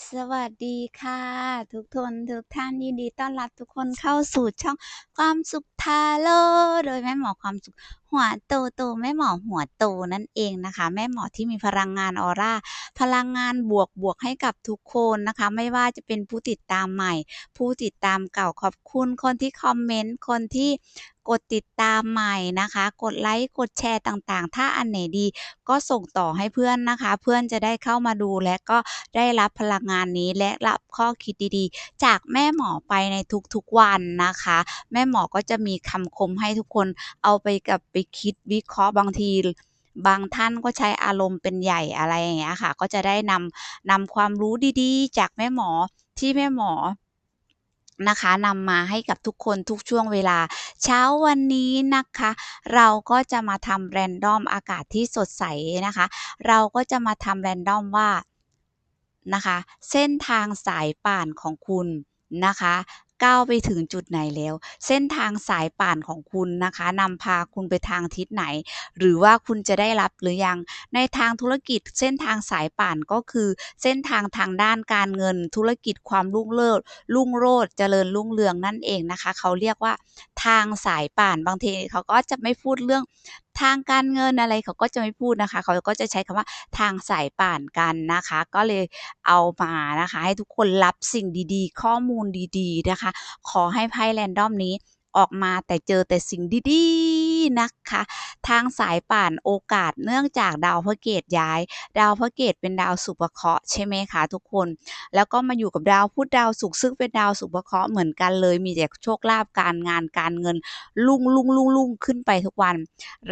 สวัสดีค่ะ ทุกทนทุกท่านยินดีต้อนรับทุกคนเข้าสู่ช่องความสุขทาโร่โดยแม่หมอความสุข หัวโตโตแม่หมอหัวโตนั่นเองนะคะ แม่หมอที่มีพลังงานออร่าพลังงานบวกบวกให้กับทุกคนนะคะ ไม่ว่าจะเป็นผู้ติดตามใหม่ ผู้ติดตามเก่าขอบคุณคนที่คอมเมนต์คนที่ กดติดตามใหม่นะคะ กดไลค์ กดแชร์ต่างๆ ถ้าอันไหนดีก็ส่งต่อให้เพื่อนนะคะ เพื่อนจะได้เข้ามาดูและก็ได้รับพลังงานนี้และรับข้อคิดดีๆ จากแม่หมอไปในทุกๆวันนะคะ แม่หมอก็จะมีคำคมให้ทุกคนเอาไปกับไปคิดวิเคราะห์บางทีบางท่านก็ใช้อารมณ์เป็นใหญ่อะไรอย่างเงี้ยค่ะ ก็จะได้นำนำความรู้ดีๆ จากแม่หมอที่แม่หมอ นะคะนำมาให้กับทุกคนทุกช่วงเวลา เช้าวันนี้นะคะ เราก็จะมาทำแรนดอมอากาศที่สดใสนะคะ เราก็จะมาทำแรนดอมว่านะคะ เส้นทางสายป่านของคุณนะคะ ก้าวไปถึงจุดไหนแล้ว เส้นทางสายป่านของคุณนะคะนำพาคุณไปทางทิศไหน หรือว่าคุณจะได้รับหรือยัง ในทางธุรกิจเส้นทางสายป่านก็คือ เส้นทางทางด้านการเงิน ธุรกิจความรุ่งเลิศรุ่งโรจน์เจริญรุ่งเรืองนั่นเองนะคะ เขาเรียกว่าทางสายป่านบางทีเขาก็จะไม่พูดเรื่องทางการเงินอะไรเขาก็จะไม่พูดนะคะ เขาก็จะใช้คำว่าทางสายป่านกันนะคะ ก็เลยเอามานะคะ ให้ทุกคนรับสิ่งดีๆ ข้อมูลดีๆนะคะ ขอให้ไพ่แรนดอมนี้ออกมาแต่เจอแต่สิ่งดีๆนะคะ ทางสายป่านโอกาสเนื่องจากดาวพระเกตย้าย ดาวพระเกตเป็นดาวสุภเคราะห์ใช่ไหมคะทุกคน แล้วก็มาอยู่กับดาวพุธดาวศุกร์ซึ่งเป็นดาวสุภเคราะห์เหมือนกันเลย มีแต่โชคลาภการงานการเงินลุ่งลุ่งลุ่งลุ่งขึ้นไปทุกวัน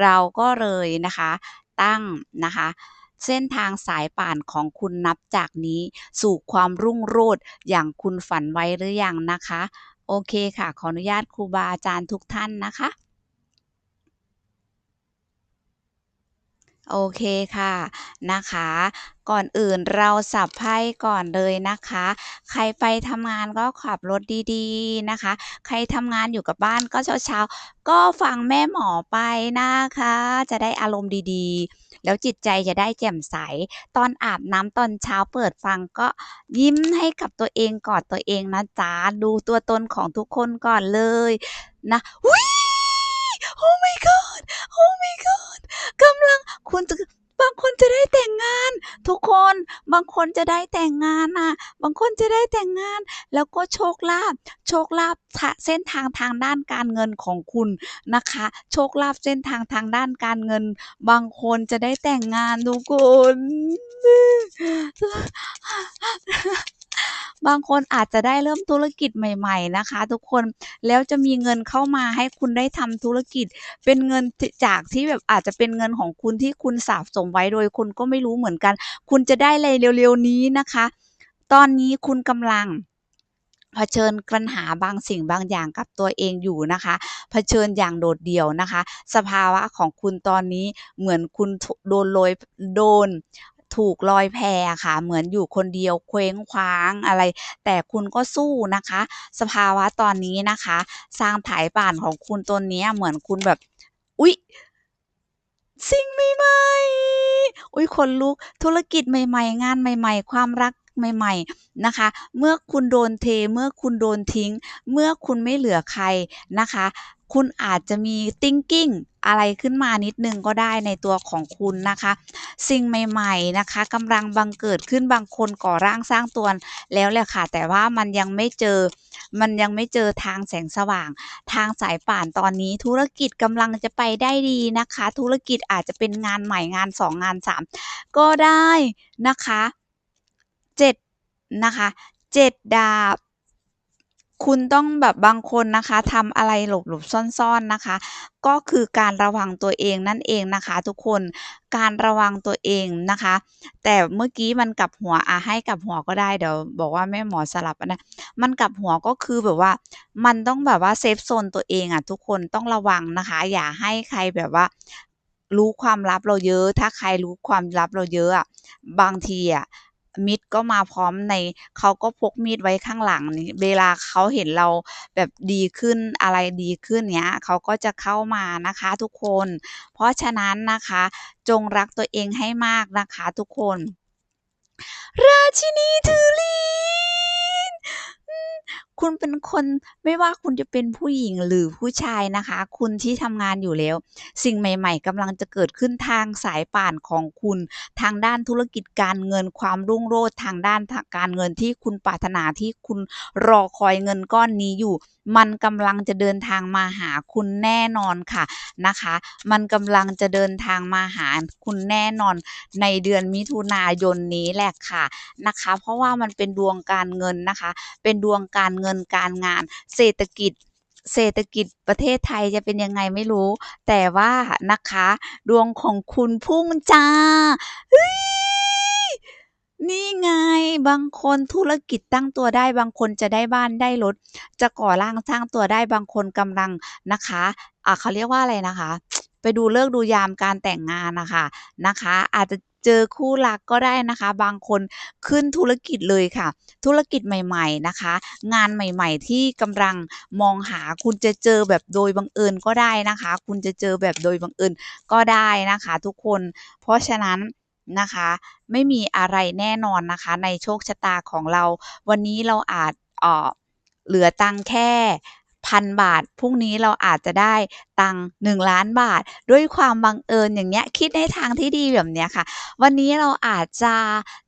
เราก็เลยนะคะตั้งนะคะเส้นทางสายป่านของคุณนับจากนี้ สู่ความรุ่งโรจน์อย่างคุณฝันไว้หรือยังนะคะ โอเคค่ะ ขออนุญาตครูบาอาจารย์ทุกท่านนะคะ โอเคค่ะนะคะ ก่อนอื่นเราสับไพ่ก่อนเลยนะคะ ใครไปทำงานก็ขับรถดีๆนะคะ ใครทำงานอยู่กับบ้านก็เช้าๆก็ฟังแม่หมอไปนะคะ จะได้อารมณ์ดีๆ แล้วจิตใจจะได้แจ่มใส ตอนอาบน้ำตอนเช้าเปิดฟังก็ยิ้มให้กับตัวเองกอดตัวเองนะจ๊ะดูตัวตนของทุกคนก่อนเลยนะ โอ้ my god โอ้ my god กำลังคุณจะบางคนจะได้แต่งงาน ทุกคนบางคนจะได้แต่งงานน่ะ บางคนจะได้แต่งงาน แล้วก็โชคลาภโชคลาภเส้นทางทางด้านการเงินของคุณนะคะ โชคลาภเส้นทางทางด้านการเงิน บางคนจะได้แต่งงานทุกคน บางคนอาจจะได้เริ่มธุรกิจใหม่ ๆนะคะ ทุกคนแล้วจะมีเงินเข้ามาให้คุณได้ทำธุรกิจ เป็นเงินจากที่แบบอาจจะเป็นเงินของคุณที่คุณสะสมไว้โดยคุณก็ไม่รู้เหมือนกัน คุณจะได้อะไรเร็วๆนี้นะคะ ตอนนี้คุณกำลังเผชิญปัญหาบางสิ่งบางอย่างกับตัวเองอยู่นะคะเผชิญอย่างโดดเดี่ยวนะคะ สภาวะของคุณตอนนี้เหมือนคุณโดนโรยโดน ถูกลอยแพค่ะ เหมือนอยู่คนเดียวเคว้งคว้างอะไร แต่คุณก็สู้นะคะ สภาวะตอนนี้นะคะ สร้างถ่ายป่านของคุณตนนี้เหมือนคุณแบบ อุ๊ยสิ่งใหม่ๆ อุ๊ยขนลุก ธุรกิจใหม่ ๆ งานใหม่ ๆ ความรักใหม่ ๆ นะคะ เมื่อคุณโดนเท เมื่อคุณโดนทิ้ง เมื่อคุณไม่เหลือใครนะคะ คุณอาจจะมี thinking อะไรขึ้นมานิดหนึ่งก็ได้ในตัวของคุณนะคะ สิ่งใหม่ๆนะคะกำลังบังเกิดขึ้นบางคนก่อร่างสร้างตัวแล้วแหละค่ะ แต่ว่ามันยังไม่เจอ มันยังไม่เจอทางแสงสว่าง ทางสายป่านตอนนี้ ธุรกิจกำลังจะไปได้ดีนะคะ ธุรกิจอาจจะเป็นงานใหม่งาน 2 งาน 3 ก็ได้นะคะ 7 นะคะ 7 ดาบ คุณต้องแบบบางคนนะคะทำอะไรหลบๆซ่อนๆนะคะ ก็คือการระวังตัวเองนั่นเองนะคะ ทุกคนการระวังตัวเองนะคะ แต่เมื่อกี้มันกลับหัวอะให้กลับหัวก็ได้เดี๋ยวบอกว่าแม่หมอสลับนะมันกลับหัวก็คือแบบว่า มันต้องแบบว่าเซฟโซนตัวเองอะทุกคนต้องระวังนะคะ อย่าให้ใครแบบว่ารู้ความลับเราเยอะ ถ้าใครรู้ความลับเราเยอะอะบางทีอะ มิดก็มาพร้อมในเขาก็พกมีดไว้ข้างหลังนี่เวลาเขาเห็นเราแบบดีขึ้นอะไรดีขึ้นเนี้ยเขาก็จะเข้ามานะคะทุกคน เพราะฉะนั้นนะคะจงรักตัวเองให้มากนะคะทุกคน ราชินีถือเหรี คุณเป็นคนไม่ว่าคุณจะเป็นผู้หญิงหรือผู้ชายนะคะ คุณที่ทำงานอยู่แล้ว สิ่งใหม่ ๆกำลังจะเกิดขึ้นทางสายป่านของคุณ ทางด้านธุรกิจการเงินความรุ่งโรจน์ทางด้านการเงินที่คุณปรารถนาที่คุณรอคอยเงินก้อนนี้อยู่มันกำลังจะเดินทางมาหาคุณแน่นอนค่ะนะคะ มันกำลังจะเดินทางมาหาคุณแน่นอนในเดือนมิถุนายนนี้แหละค่ะนะคะ เพราะว่ามันเป็นดวงการเงินนะคะ เป็นดวงการเงินการงาน เศรษฐกิจเศรษฐกิจประเทศไทยจะเป็นยังไงไม่รู้ แต่ว่านะคะ ดวงของคุณพุ่งจ้าเฮ้ยนี่ไง บางคนธุรกิจตั้งตัวได้ บางคนจะได้บ้านได้รถ จะก่อร่างสร้างตัวได้ บางคนกำลังนะคะอ่าเขาเรียกว่าอะไรนะคะ ไปดูฤกษ์ดูยามการแต่งงานนะคะนะคะ อาจจะเจอคู่รักก็ได้นะคะ บางคนขึ้นธุรกิจเลยค่ะ ธุรกิจใหม่ๆนะคะ งานใหม่ๆที่กำลังมองหาคุณจะเจอแบบโดยบังเอิญก็ได้นะคะ คุณจะเจอแบบโดยบังเอิญก็ได้นะคะ ทุกคน เพราะฉะนั้น นะคะ ไม่มีอะไรแน่นอนนะคะ ในโชคชะตาของเรา วันนี้เราอาจเอ่อเหลือตังแค่1,000บาท พรุ่งนี้เราอาจจะได้ตังค์1,000,000บาท ด้วยความบังเอิญอย่างเงี้ย คิดในทางที่ดีแบบเนี้ยค่ะ วันนี้เราอาจจะ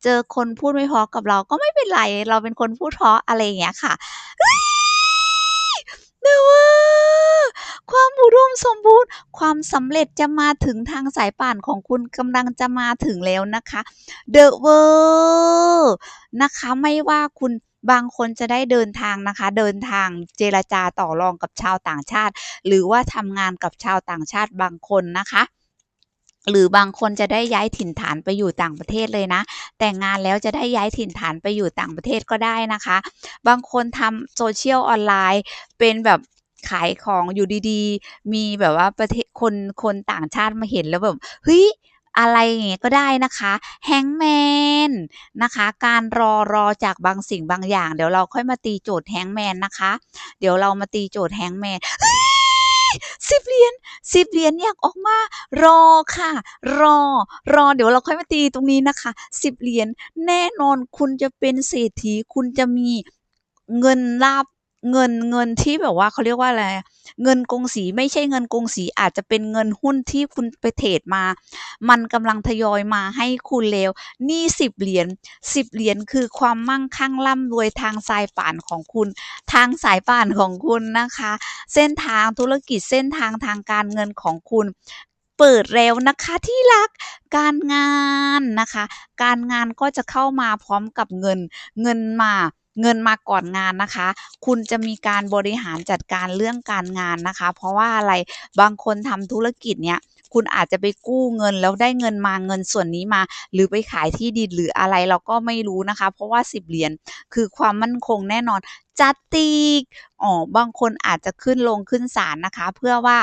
เจอคนพูดไม่พราะกับเราก็ไม่เป็นไร เราเป็นคนพูดเพราะอะไรอย่างเงี้ยค่ะ เฮ้ย แต่ว่าความ อุดมสมบูรณ์ ความสำเร็จจะมาถึงทางสายป่านของคุณกำลังจะมาถึงแล้วนะคะ The World นะคะไม่ว่าคุณบางคนจะได้เดินทางนะคะ เดินทางเจรจาต่อรองกับชาวต่างชาติ หรือว่าทำงานกับชาวต่างชาติบางคนนะคะหรือบางคนจะได้ย้ายถิ่นฐานไปอยู่ต่างประเทศเลยนะ แต่งงานแล้วจะได้ย้ายถิ่นฐานไปอยู่ต่างประเทศก็ได้นะคะ บางคนทำ Social ออนไลน์ เป็นแบบ ขายของอยู่ดีๆ มีแบบว่าประเทศคนคนต่างชาติมาเห็นแล้วแบบเฮ้ยอะไรอย่างเงี้ยก็ได้นะคะ Hangman นะคะ การรอรอจากบางสิ่งบางอย่าง เดี๋ยวเราค่อยมาตีโจทย์ Hangman นะคะ เดี๋ยวเรามาตีโจทย์ Hangman เฮ้ย10เหรียญ10เหรียญอยากออกมา รอค่ะ รอ รอ เดี๋ยวเราค่อยมาตีตรงนี้นะคะ10เหรียญแน่นอนคุณจะเป็นเศรษฐีคุณจะมีเงินลาภ เงินเงินที่แบบว่าเขาเรียกว่าอะไรเงินกงสีไม่ใช่เงินกงสีอาจจะเป็นเงินหุ้นที่คุณไปเทรดมา มันกำลังทยอยมาให้คุณแล้วนี่10เหรียญ10เหรียญคือความมั่งคั่งร่ำรวยทางสายป่านของคุณ ทางสายป่านของคุณนะคะ เส้นทางธุรกิจเส้นทางทางการเงินของคุณเปิดแล้วนะคะที่รักการงานนะคะ การงานก็จะเข้ามาพร้อมกับเงิน เงินมา เงินมาก่อนงานนะคะ คุณจะมีการบริหารจัดการเรื่องการงานนะคะ เพราะว่าอะไรบางคนทำธุรกิจเนี้ยคุณอาจจะไปกู้เงินแล้วได้เงินมาเงินส่วนนี้มา หรือไปขายที่ดินหรืออะไรเราก็ไม่รู้นะคะ เพราะว่า 10 เหรียญคือความมั่นคงแน่นอนจัดตุริกอ๋อบางคนอาจจะขึ้นโรงขึ้นศาลนะคะ เพื่อว่า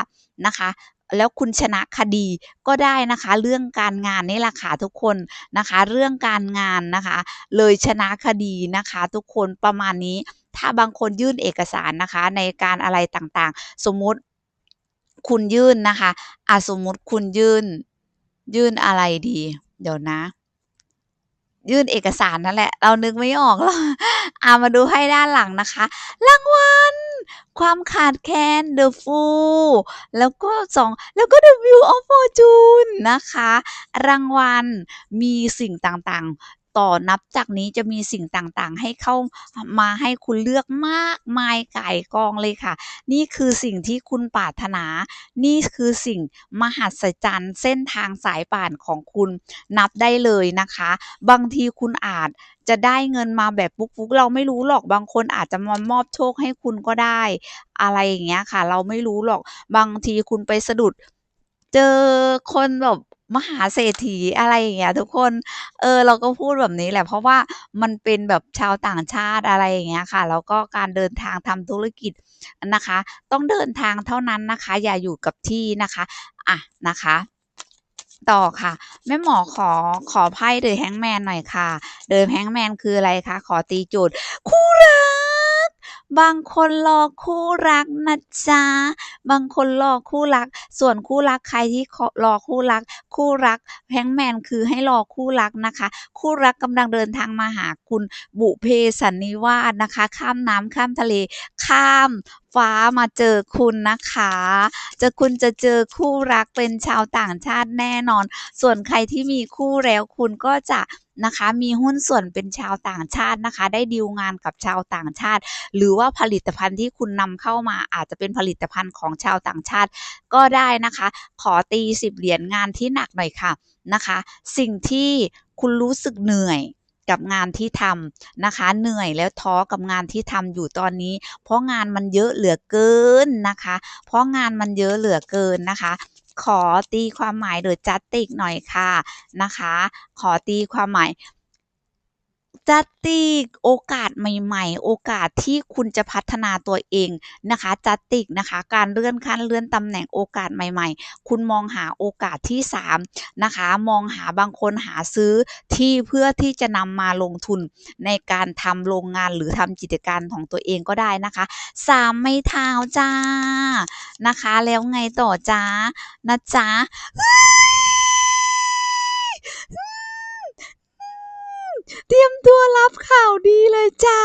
นะคะ แล้วคุณชนะคดีก็ได้นะคะ เรื่องการงานนี่แหละค่ะทุกคนนะคะ เรื่องการงานนะคะ เลยชนะคดีนะคะ ทุกคนประมาณนี้ ถ้าบางคนยื่นเอกสารนะคะ ในการอะไรต่างๆ สมมุติคุณยื่นนะคะอะสมมุติคุณยื่นยื่นอะไรดี เดี๋ยวนะ ยื่นเอกสารนั่นแหละ เรานึกไม่ออกแล้วอ่ามาดูให้ด้านหลังนะคะ รางวัล ความขาดแคลน The Fool แล้วก็สองแล้วก็ The View of Fortune นะคะ รางวัลมีสิ่งต่าง ต่อนับจากนี้จะมีสิ่งต่างๆ ให้เข้ามาให้คุณเลือกมากมายไก่กองเลยค่ะ นี่คือสิ่งที่คุณปรารถนา นี่คือสิ่งมหัศจรรย์เส้นทางสายป่านของคุณนับได้เลยนะคะ บางทีคุณอาจจะได้เงินมาแบบฟุกๆเราไม่รู้หรอกบางคนอาจจะมามอบโชคให้คุณก็ได้ อะไรอย่างเงี้ยค่ะ เราไม่รู้หรอกบางทีคุณไปสะดุด เจอคนแบบ มหาเศรษฐีอะไรอย่างเงี้ยทุกคน เออเราก็พูดแบบนี้แหละ เพราะว่ามันเป็นแบบชาวต่างชาติอะไรอย่างเงี้ยค่ะ แล้วก็การเดินทางทำธุรกิจนะคะ ต้องเดินทางเท่านั้นนะคะ อย่าอยู่กับที่นะคะ อะนะคะต่อค่ะแม่หมอขอขอไพ่ The Hangman หน่อยค่ะ The Hangman คืออะไรคะ?ขอตีจทย์คู่รัก บางคนรอคู่รักนะจ๊ะ บางคนรอคู่รัก ส่วนคู่รักใครที่รอคู่รัก คู่รักแฮงแมนคือให้รอคู่รักนะคะ คู่รักกำลังเดินทางมาหาคุณบุเพสันนิวาสนะคะ ข้ามน้ำข้ามทะเล ข้ามฟ้ามาเจอคุณนะคะ จะคุณจะเจอคู่รักเป็นชาวต่างชาติแน่นอน ส่วนใครที่มีคู่แล้วคุณก็จะ นะคะ มีหุ้นส่วนเป็นชาวต่างชาตินะคะ ได้ดีลงานกับชาวต่างชาติ หรือว่าผลิตภัณฑ์ที่คุณนำเข้ามาอาจจะเป็นผลิตภัณฑ์ของชาวต่างชาติ ก็ได้นะคะ ขอตี 10 เหรียญงานที่หนักหน่อยค่ะนะคะ สิ่งที่คุณรู้สึกเหนื่อยกับงานที่ทำนะคะ เหนื่อยแล้วท้อกับงานที่ทำอยู่ตอนนี้ เพราะงานมันเยอะเหลือเกินนะคะ เพราะงานมันเยอะเหลือเกินนะคะ ขอตีความหมายโดยจัดติกหน่อยค่ะนะคะ ขอตีความหมาย จัดติกโอกาสใหม่ ๆ โอกาสที่คุณจะพัฒนาตัวเองนะคะจัดติกนะคะการเลื่อนขั้นเลื่อนตำแหน่งโอกาสใหม่ ๆ คุณมองหาโอกาสที่3นะคะมองหาบางคนหาซื้อที่เพื่อที่จะนำมาลงทุนในการทำโรงงานหรือทำกิจการของตัวเองก็ได้นะคะสามไม้เท้าจ้านะคะ แล้วไงต่อจ้านะจ๊ะ เตรียมตัวรับข่าวดีเลยจ้า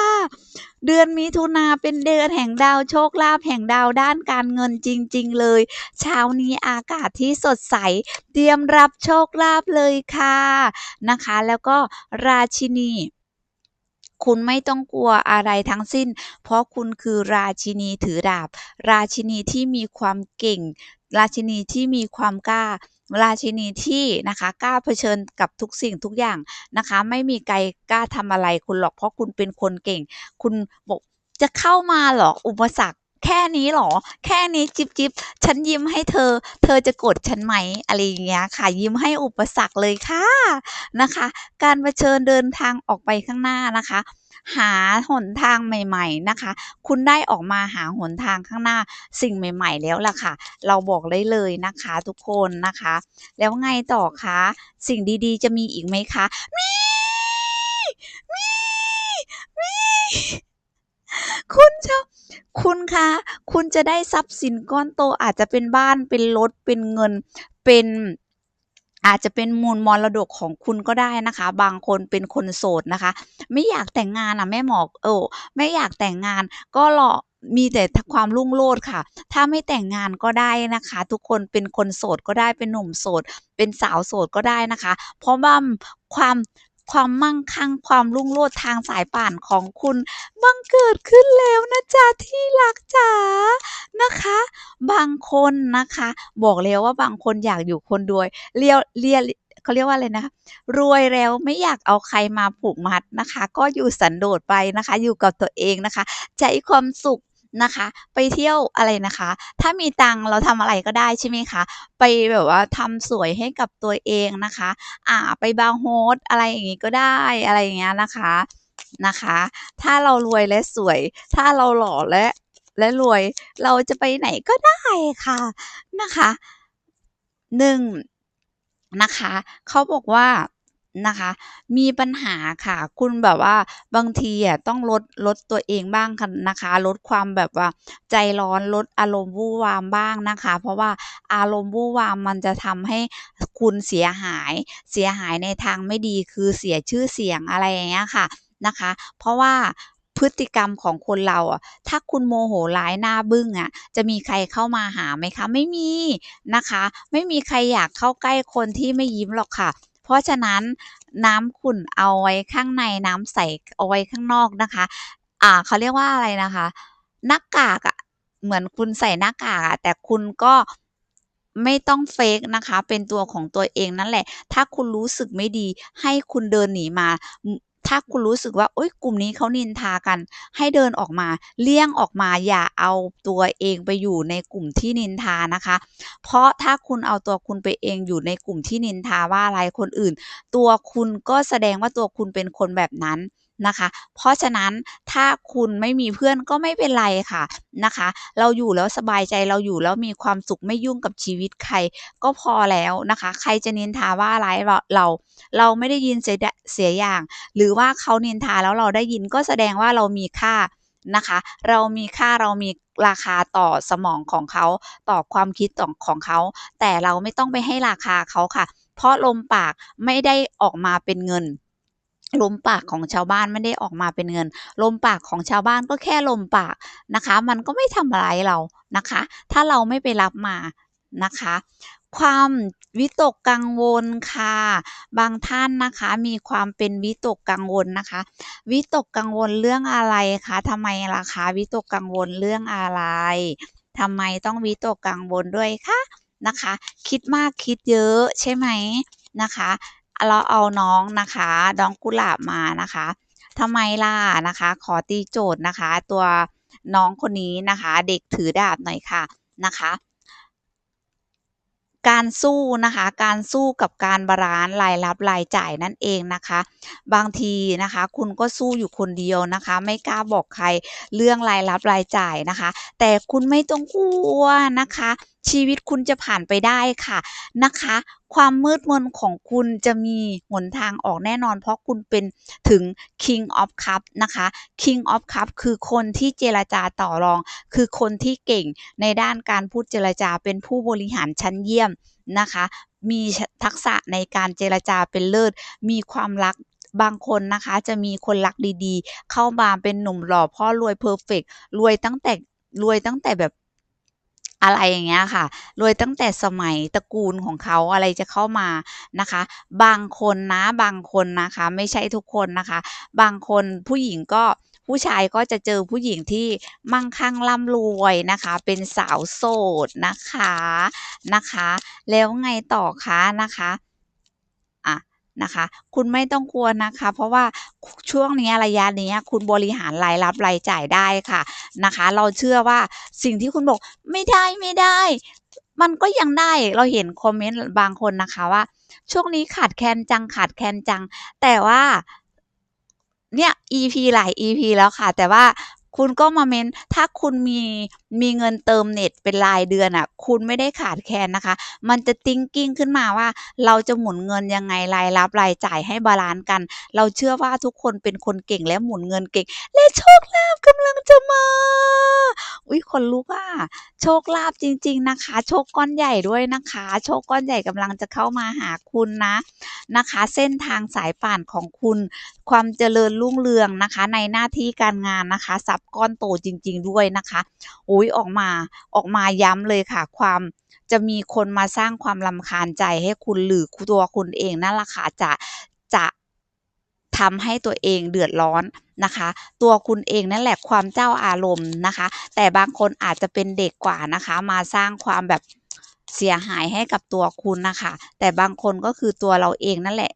เดือนมิถุนาเป็นเดือนแห่งดาวโชคลาภแห่งดาวด้านการเงินจริง ๆ เลย เช้านี้อากาศที่สดใส เตรียมรับโชคลาภเลยค่ะนะคะ แล้วก็ราชินีคุณไม่ต้องกลัวอะไรทั้งสิ้น เพราะคุณคือราชินีถือดาบ ราชินีที่มีความเก่ง ราชินีที่มีความกล้า ราชินีที่นะคะกล้าเผชิญกับทุกสิ่งทุกอย่างนะคะ ไม่มีใครกล้าทำอะไรคุณหรอกเพราะคุณเป็นคนเก่ง คุณบอกจะเข้ามาเหรออุปสรรคแค่นี้เหรอ แค่นี้จิบจิบฉันยิ้มให้เธอ เธอจะโกรธฉันไหมอะไรอย่างเงี้ยค่ะ ยิ้มให้อุปสรรคเลยค่ะนะคะ การเผชิญเดินทางออกไปข้างหน้านะคะ หาหนทางใหม่ๆนะคะ คุณได้ออกมาหาหนทางข้างหน้าสิ่งใหม่ ๆ แล้วล่ะค่ะ เราบอกได้เลยนะคะทุกคนนะคะ แล้วไงต่อคะสิ่งดีๆ จะมีอีกไหมคะมีมีมีคุณจะคุณคะคุณจะได้ทรัพย์สินก้อนโตอาจจะเป็นบ้านเป็นรถเป็นเงินเป็น อาจจะเป็นมูลมรดกของคุณก็ได้นะคะ บางคนเป็นคนโสดนะคะ ไม่อยากแต่งงานอะแม่หมอเออไม่อยากแต่งงานก็รอมีแต่ความรุ่งโรจน์ค่ะ ถ้าไม่แต่งงานก็ได้นะคะ ทุกคนเป็นคนโสดก็ได้เป็นหนุ่มโสด เป็นสาวโสดก็ได้นะคะ เพราะว่าความ ความมั่งคั่งความรุ่งโรจน์ทางสายป่านของคุณบังเกิดขึ้นแล้วนะจ๊ะที่รักจ๋านะคะ บางคนนะคะ บอกแล้วว่าบางคนอยากอยู่คนเดียเรียวเรียเขาเรียกว่าอะไรนะคะรวยแล้วไม่อยากเอาใครมาผูกมัดนะคะ ก็อยู่สันโดษไปนะคะ อยู่กับตัวเองนะคะใช้ความสุข นะคะ ไปเที่ยวอะไรนะคะ ถ้ามีตังเราทำอะไรก็ได้ใช่ไหมคะ ไปแบบว่าทำสวยให้กับตัวเองนะคะ อ่า ไปบาร์โฮสอะไรอย่างงี้ก็ได้อะไรอย่างเงี้ยนะคะนะคะ ถ้าเรารวยและสวย ถ้าเราหล่อและและรวย เราจะไปไหนก็ได้ค่ะนะคะหนึ่งนะคะ เขาบอกว่า นะคะ มีปัญหาค่ะ คุณแบบว่าบางทีอะต้องลดลดตัวเองบ้างค่ะนะคะ ลดความแบบว่าใจร้อนลดอารมณ์วู่วามบ้างนะคะ เพราะว่าอารมณ์วู่วามมันจะทำให้คุณเสียหายเสียหายในทางไม่ดีคือเสียชื่อเสียงอะไรอย่างเงี้ยค่ะนะคะ เพราะว่าพฤติกรรมของคนเราอะ ถ้าคุณโมโหร้ายหน้าบึ้งอะ จะมีใครเข้ามาหาไหมคะ ไม่มีนะคะ ไม่มีใครอยากเข้าใกล้คนที่ไม่ยิ้มหรอกค่ะ เพราะฉะนั้นน้ำขุ่นเอาไว้ข้างในน้ำใสเอาไว้ข้างนอกนะคะ อ่าเขาเรียกว่าอะไรนะคะหน้ากากอะเหมือนคุณใส่หน้ากากอะแต่คุณก็ไม่ต้องเฟกนะคะ เป็นตัวของตัวเองนั่นแหละ ถ้าคุณรู้สึกไม่ดี ให้คุณเดินหนีมา ถ้าคุณรู้สึกว่าโอ๊ยกลุ่มนี้เขานินทากัน ให้เดินออกมา เลี่ยงออกมาอย่าเอาตัวเองไปอยู่ในกลุ่มที่นินทานะคะ เพราะถ้าคุณเอาตัวคุณไปเองอยู่ในกลุ่มที่นินทาว่าอะไรคนอื่น ตัวคุณก็แสดงว่าตัวคุณเป็นคนแบบนั้น นะคะ เพราะฉะนั้นถ้าคุณไม่มีเพื่อนก็ไม่เป็นไรค่ะนะคะ เราอยู่แล้วสบายใจเราอยู่แล้วมีความสุขไม่ยุ่งกับชีวิตใคร ก็พอแล้วนะคะ ใครจะนินทาว่าร้ายเราเราเราไม่ได้ยินเสียเสียอย่าง หรือว่าเขานินทาแล้วเราได้ยินก็แสดงว่าเรามีค่านะคะ เรามีค่าเรามีราคาต่อสมองของเขาต่อความคิดต่อของเขา แต่เราไม่ต้องไปให้ราคาเขาค่ะ เพราะลมปากไม่ได้ออกมาเป็นเงิน ลมปากของชาวบ้านไม่ได้ออกมาเป็นเงิน ลมปากของชาวบ้านก็แค่ลมปากนะคะ มันก็ไม่ทำอะไรเรานะคะ ถ้าเราไม่ไปรับมานะคะ ความวิตกกังวลค่ะ บางท่านนะคะมีความเป็นวิตกกังวลนะคะ วิตกกังวลเรื่องอะไรคะทำไมล่ะคะวิตกกังวลเรื่องอะไรทำไมต้องวิตกกังวลด้วยคะนะคะ คิดมากคิดเยอะใช่ไหมนะคะ เราเอาน้องนะคะน้องกุหลาบมานะคะทำไมล่ะนะคะ ขอตีโจทย์นะคะ ตัวน้องคนนี้นะคะ เด็กถือดาบหน่อยค่ะนะคะ การสู้นะคะ การสู้กับการบาลานซ์รายรับรายจ่ายนั่นเองนะคะ บางทีนะคะ คุณก็สู้อยู่คนเดียวนะคะ ไม่กล้าบอกใครเรื่องรายรับรายจ่ายนะคะ แต่คุณไม่ต้องกลัวนะคะ ชีวิตคุณจะผ่านไปได้ค่ะนะคะ ความมืดมนของคุณจะมีหนทางออกแน่นอน เพราะคุณเป็นถึง King of Cup นะคะ King of Cup คือคนที่เจรจาต่อรอง คือคนที่เก่งในด้านการพูดเจรจาเป็นผู้บริหารชั้นเยี่ยมนะคะ มีทักษะในการเจรจาเป็นเลิศ มีความรักบางคนนะคะจะมีคนรักดีๆ เข้ามาเป็นหนุ่มหล่อพ่อรวยเพอร์เฟกต์รวยตั้งแต่รวยตั้งแต่แบบ อะไรอย่างเงี้ยค่ะรวยตั้งแต่สมัยตระกูลของเขาอะไรจะเข้ามานะคะ บางคนนะบางคนนะคะ ไม่ใช่ทุกคนนะคะ บางคนผู้หญิงก็ผู้ชายก็จะเจอผู้หญิงที่มั่งคั่งร่ำรวยนะคะ เป็นสาวโสดนะคะนะคะ แล้วไงต่อคะนะคะ นะคะ คุณไม่ต้องกลัวนะคะ เพราะว่าช่วงนี้ระยะนี้คุณบริหารรายรับรายจ่ายได้ค่ะนะคะ เราเชื่อว่าสิ่งที่คุณบอกไม่ได้ไม่ได้ มันก็ยังได้เราเห็นคอมเมนต์บางคนนะคะว่า ช่วงนี้ขาดแคลนจังขาดแคลนจัง แต่ว่าเนี่ย EP หลาย EP แล้วค่ะ แต่ว่า คุณก็มาเมนถ้าคุณมีมีเงินเติมเน็ตเป็นรายเดือนอะคุณไม่ได้ขาดแคลนนะคะ มันจะติ้งกิ้งขึ้นมาว่า เราจะหมุนเงินยังไงรายรับรายจ่ายให้บาลานซ์กัน เราเชื่อว่าทุกคนเป็นคนเก่งและหมุนเงินเก่ง และโชคลาภกำลังจะมาอุ๊ยคนลุกอะโชคลาภจริง ๆนะคะ โชคก้อนใหญ่ด้วยนะคะ โชคก้อนใหญ่กำลังจะเข้ามาหาคุณนะนะคะ เส้นทางสายป่านของคุณความเจริญรุ่งเรืองนะคะ ในหน้าที่การงานนะคะทรัพย์ก้อนโตจริง ๆ ด้วยนะคะอุ๊ยออกมาออกมาย้ำเลยค่ะ ความจะมีคนมาสร้างความรำคาญใจให้คุณหรือตัวคุณเองนั่นแหละค่ะจะจะทำให้ตัวเองเดือดร้อนนะคะ ตัวคุณเองนั่นแหละความเจ้าอารมณ์นะคะ แต่บางคนอาจจะเป็นเด็กกว่านะคะ มาสร้างความแบบเสียหายให้กับตัวคุณนะคะ แต่บางคนก็คือตัวเราเองนั่นแหละ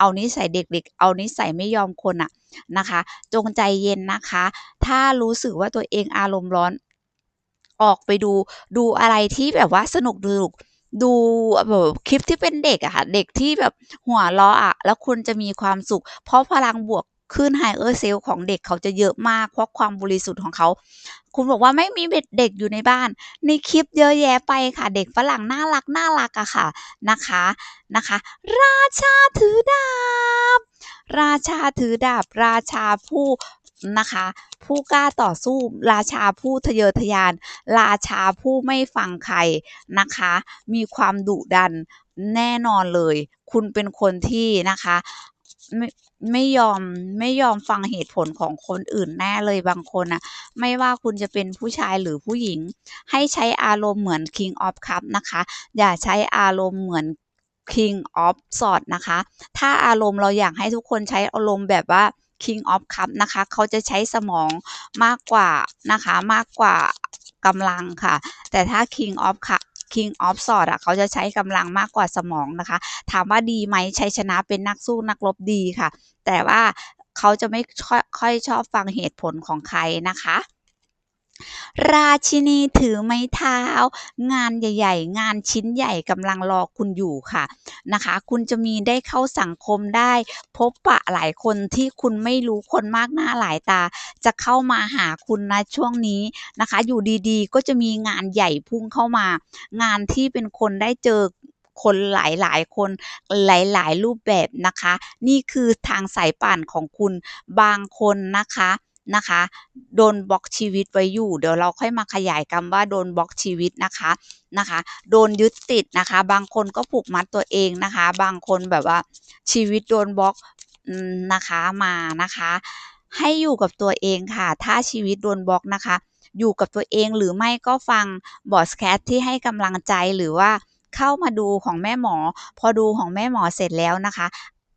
เอานิสัยเด็กๆ เอานิสัยไม่ยอมคนอะนะคะ จงใจเย็นนะคะ ถ้ารู้สึกว่าตัวเองอารมณ์ร้อน ออกไปดูดูอะไรที่แบบว่าสนุกดูดูแบบคลิปที่เป็นเด็กอะค่ะ เด็กที่แบบหัวเราะอะแล้วคุณจะมีความสุข เพราะพลังบวก ขึ้น Higher Self ของเด็กเขาจะเยอะมากเพราะความบริสุทธิ์ของเขา คุณบอกว่าไม่มีเด็กเด็กอยู่ในบ้าน ในคลิปเยอะแยะไปค่ะ เด็กฝรั่งน่ารักน่ารักอะค่ะนะคะนะคะ ราชาถือดาบ ราชาถือดาบ ราชาผู้นะคะ ผู้กล้าต่อสู้ ราชาผู้ทะเยอทะยาน ราชาผู้ไม่ฟังใครนะคะ มีความดุดันแน่นอนเลย คุณเป็นคนที่นะคะ ไม่ไม่ยอมไม่ยอมฟังเหตุผลของคนอื่นแน่เลยบางคนน่ะไม่ว่าคุณจะเป็นผู้ชายหรือผู้หญิง ให้ใช้อารมณ์เหมือน King of Cup นะคะ อย่าใช้อารมณ์เหมือน King of Sword นะคะ ถ้าอารมณ์เราอยากให้ทุกคนใช้อารมณ์แบบว่า King of Cup นะคะ เขาจะใช้สมองมากกว่านะคะ มากกว่ากำลังค่ะ แต่ถ้า King of Cup King of s w o r d อะเขาจะใช้กำลังมากกว่าสมองนะคะ ถามว่าดีไหมชัยชนะเป็นนักสู้นักรบดีค่ะ แต่ว่าเขาจะไม่ค่อยชอบฟังเหตุผลของใครนะคะ ราชินีถือไม้เท้า งานใหญ่ ๆ งานชิ้นใหญ่กำลังรอคุณอยู่ค่ะนะคะ คุณจะมีได้เข้าสังคมได้ พบปะหลายคนที่คุณไม่รู้คนมากหน้าหลายตา จะเข้ามาหาคุณนะช่วงนี้นะคะ อยู่ดีๆ ก็จะมีงานใหญ่พุ่งเข้ามา งานที่เป็นคนได้เจอคนหลายๆคนหลายๆรูปแบบนะคะ นี่คือทางสายป่านของคุณบางคนนะคะ นะคะ โดนบล็อกชีวิตไว้อยู่ เดี๋ยวเราค่อยมาขยายคำว่าโดนบล็อกชีวิตนะคะนะคะ โดนยึดติดนะคะ บางคนก็ผูกมัดตัวเองนะคะ บางคนแบบว่าชีวิตโดนบล็อกนะคะมานะคะ ให้อยู่กับตัวเองค่ะ ถ้าชีวิตโดนบล็อกนะคะ อยู่กับตัวเองหรือไม่ก็ฟังบอสแคทที่ให้กำลังใจหรือว่าเข้ามาดูของแม่หมอ พอดูของแม่หมอเสร็จแล้วนะคะ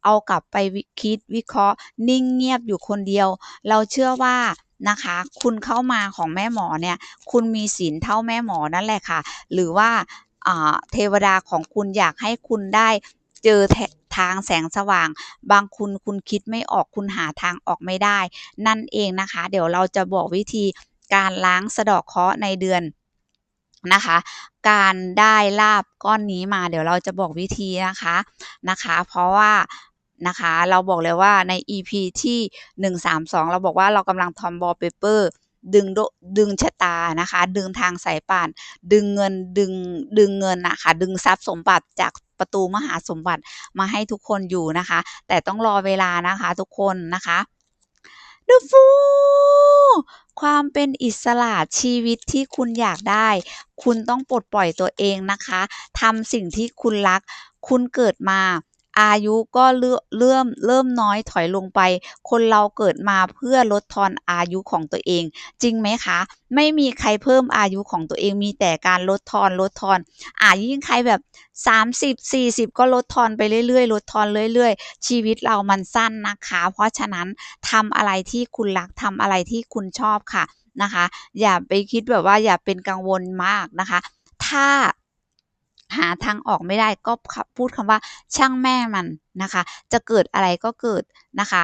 เอากลับไปคิดวิเคราะห์ นิ่งเงียบอยู่คนเดียว เราเชื่อว่านะคะ คุณเข้ามาของแม่หมอเนี่ย คุณมีศีลเท่าแม่หมอนั่นแหละค่ะ หรือว่าเทวดาของคุณอยากให้คุณได้เจอทางแสงสว่าง บางคุณคุณคิดไม่ออกคุณหาทางออกไม่ได้ นั่นเองนะคะ เดี๋ยวเราจะบอกวิธีการล้างสะดาะเคราะห์ในเดือนนะคะ การได้ลาบก้อนนี้มาเดี๋ยวเราจะบอกวิธีนะคะนะคะ เพราะว่า นะคะ เราบอกเลยว่าใน EP ที่ 132 เราบอกว่าเรากำลังทำ wallpaper ดึงโดดึงชะตานะคะ ดึงทางสายป่าน ดึงเงินดึงดึงเงินนะคะดึงทรัพย์สมบัติจากประตูมหาสมบัติมาให้ทุกคนอยู่นะคะ แต่ต้องรอเวลานะคะทุกคนนะคะ The Fool ความเป็นอิสระชีวิตที่คุณอยากได้ คุณต้องปลดปล่อยตัวเองนะคะทำสิ่งที่คุณรัก คุณเกิดมา อายุก็เริ่มเริ่มเริ่มน้อยถอยลงไป คนเราเกิดมาเพื่อลดทอนอายุของตัวเอง จริงไหมคะ ไม่มีใครเพิ่มอายุของตัวเองมีแต่การลดทอนลดทอนอ่ายิ่งใครแบบ 30 40 ก็ลดทอนไปเรื่อยๆ ลดทอนเรื่อยๆ ชีวิตเรามันสั้นนะคะ เพราะฉะนั้นทำอะไรที่คุณรักทำอะไรที่คุณชอบค่ะนะคะ อย่าไปคิดแบบว่าอย่าเป็นกังวลมากนะคะ ถ้า หาทางออกไม่ได้ก็พูดคำว่าช่างแม่มันนะคะ จะเกิดอะไรก็เกิดนะคะ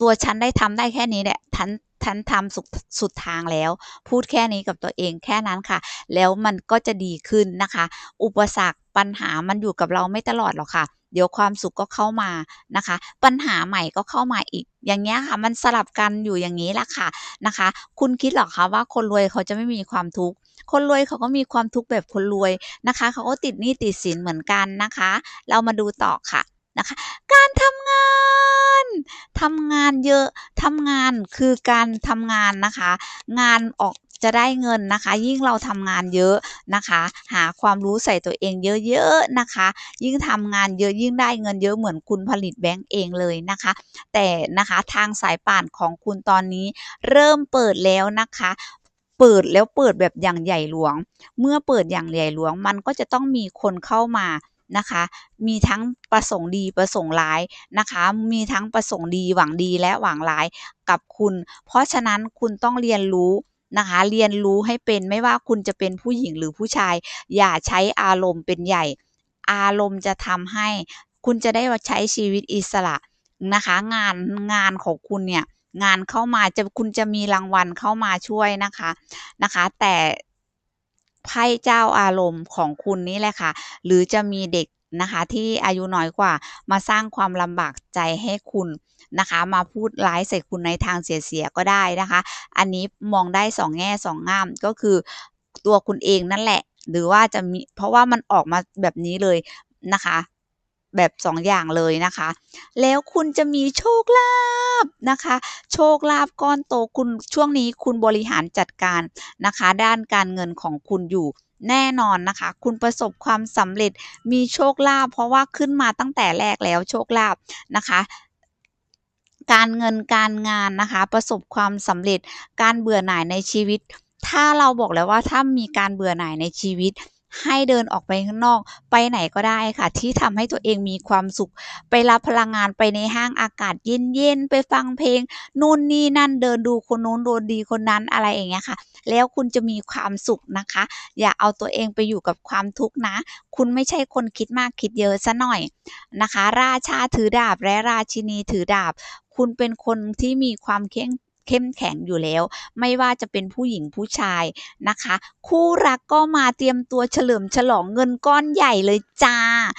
ตัวฉันได้ทำได้แค่นี้แหละฉันฉันทำสุดสุดทางแล้ว พูดแค่นี้กับตัวเองแค่นั้นค่ะ แล้วมันก็จะดีขึ้นนะคะ อุปสรรคปัญหามันอยู่กับเราไม่ตลอดหรอกค่ะ เดี๋ยวความสุขก็เข้ามานะคะ ปัญหาใหม่ก็เข้ามาอีก อย่างเงี้ยค่ะ มันสลับกันอยู่อย่างนี้ละค่ะนะคะ คุณคิดหรอคะว่าคนรวยเขาจะไม่มีความทุกข์ คนรวยเขาก็มีความทุกข์แบบคนรวยนะคะ เขาก็ติดหนี้ติดสินเหมือนกันนะคะ เรามาดูต่อค่ะนะคะ การทำงานทำงานเยอะทำงานคือการทำงานนะคะ งานออกจะได้เงินนะคะ ยิ่งเราทำงานเยอะนะคะ หาความรู้ใส่ตัวเองเยอะๆนะคะ ยิ่งทำงานเยอะยิ่งได้เงินเยอะเหมือนคุณผลิตแบงก์เองเลยนะคะ แต่นะคะทางสายป่านของคุณตอนนี้เริ่มเปิดแล้วนะคะ เปิดแล้วเปิดแบบอย่างใหญ่หลวง เมื่อเปิดอย่างใหญ่หลวง มันก็จะต้องมีคนเข้ามานะคะ มีทั้งประสงค์ดีประสงค์ร้ายนะคะ มีทั้งประสงค์ดีหวังดีและหวังร้ายกับคุณ เพราะฉะนั้นคุณต้องเรียนรู้นะคะ เรียนรู้ให้เป็นไม่ว่าคุณจะเป็นผู้หญิงหรือผู้ชาย อย่าใช้อารมณ์เป็นใหญ่ อารมณ์จะทำให้ คุณจะได้ใช้ชีวิตอิสระนะคะ งานงานของคุณเนี่ย งานเข้ามาจะคุณจะมีรางวัลเข้ามาช่วยนะคะนะคะ แต่ไพ่เจ้าอารมณ์ของคุณนี่แหละค่ะ หรือจะมีเด็กนะคะที่อายุน้อยกว่ามาสร้างความลำบากใจให้คุณนะคะ มาพูดร้ายใส่คุณในทางเสียๆก็ได้นะคะ อันนี้มองได้สองแง่สองง่ามก็คือตัวคุณเองนั่นแหละ หรือว่าจะมีเพราะว่ามันออกมาแบบนี้เลยนะคะ แบบ2ออย่างเลยนะคะ แล้วคุณจะมีโชคลาภนะคะ โชคลาภก้อนโตคุณช่วงนี้คุณบริหารจัดการนะคะ ด้านการเงินของคุณอยู่แน่นอนนะคะ คุณประสบความสำเร็จมีโชคลาภเพราะว่าขึ้นมาตั้งแต่แรกแล้วโชคลาภนะคะการเงินการงานนะคะ ประสบความสำเร็จการเบื่อหน่ายในชีวิต ถ้าเราบอกแล้วว่าถ้ามีการเบื่อหน่ายในชีวิต ให้เดินออกไปข้างนอก ไปไหนก็ได้ค่ะ ที่ทำให้ตัวเองมีความสุข ไปรับพลังงานไปในห้างอากาศเย็นๆไปฟังเพลงนู่นนี่นั่นเดินดูคนโน้นโดนดีคนนั้นอะไรอย่างเงี้ยค่ะ แล้วคุณจะมีความสุขนะคะ อย่าเอาตัวเองไปอยู่กับความทุกข์นะ คุณไม่ใช่คนคิดมากคิดเยอะซะหน่อยนะคะ ราชาถือดาบและราชินีถือดาบ คุณเป็นคนที่มีความเข้ม เข้มแข็งอยู่แล้ว ไม่ว่าจะเป็นผู้หญิงผู้ชายนะคะ คู่รักก็มาเตรียมตัวเฉลิมฉลองเงินก้อนใหญ่เลยจ้า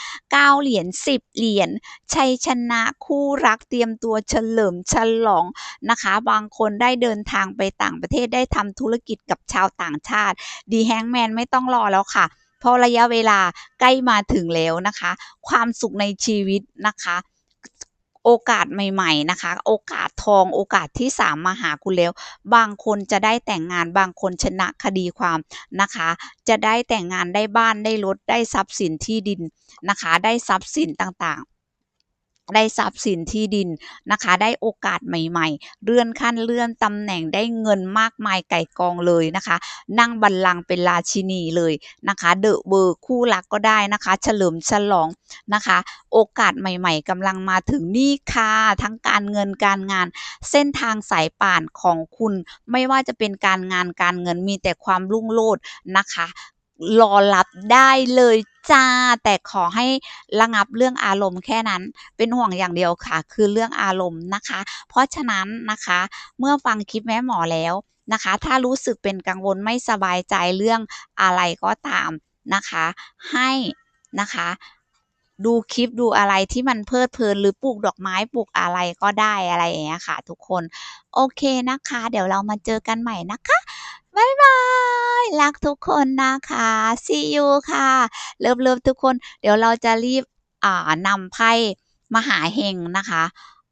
9เหรียญ10 เหรียญชัยชนะคู่รักเตรียมตัวเฉลิมฉลองนะคะ บางคนได้เดินทางไปต่างประเทศได้ทำธุรกิจกับชาวต่างชาติ ดีแฮงแมนไม่ต้องรอแล้วค่ะ เพราะระยะเวลาใกล้มาถึงแล้วนะคะ ความสุขในชีวิตนะคะ โอกาสใหม่ ๆนะคะ โอกาสทองโอกาสที่3มาหาคุณแล้ว บางคนจะได้แต่งงานบางคนชนะคดีความนะคะ จะได้แต่งงานได้บ้านได้รถได้ทรัพย์สินที่ดินนะคะ ได้ทรัพย์สินต่างๆ ได้ทรัพย์สินที่ดินนะคะ ได้โอกาสใหม่ๆ เลื่อนขั้นเลื่อนตำแหน่งได้เงินมากมายไก่กองเลยนะคะ นั่งบัลลังก์เป็นราชินีเลยนะคะ The World คู่รักก็ได้นะคะ เฉลิมฉลองนะคะ โอกาสใหม่ๆกำลังมาถึงนี่ค่ะทั้งการเงินการงาน เส้นทางสายป่านของคุณ ไม่ว่าจะเป็นการงานการเงินมีแต่ความรุ่งโรจน์นะคะ รอรับได้เลย จ้า แต่ขอให้ระงับเรื่องอารมณ์แค่นั้น เป็นห่วงอย่างเดียวค่ะ คือเรื่องอารมณ์นะคะ เพราะฉะนั้นนะคะ เมื่อฟังคลิปแม่หมอแล้วนะคะ ถ้ารู้สึกเป็นกังวลไม่สบายใจเรื่องอะไรก็ตามนะคะ ให้นะคะดูคลิปดูอะไรที่มันเพลิดเพลินหรือปลูกดอกไม้ปลูกอะไรก็ได้อะไรอย่างเงี้ยค่ะ ทุกคน โอเคนะคะ เดี๋ยวเรามาเจอกันใหม่นะคะ บายบาย รักทุกคนนะคะ See you ค่ะ เลิฟๆทุกคน เดี๋ยวเราจะรีบอ่านำไพ่มหาเฮงนะคะ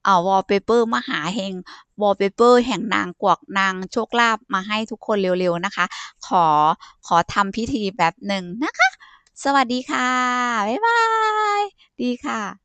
อ่า wallpaper มหาเฮง wallpaper แห่งนางกวักนางโชคลาภมาให้ทุกคนเร็วๆนะคะ ขอขอทำพิธีแป๊บหนึ่งนะคะ สวัสดีค่ะ บ๊ายบาย ดีค่ะ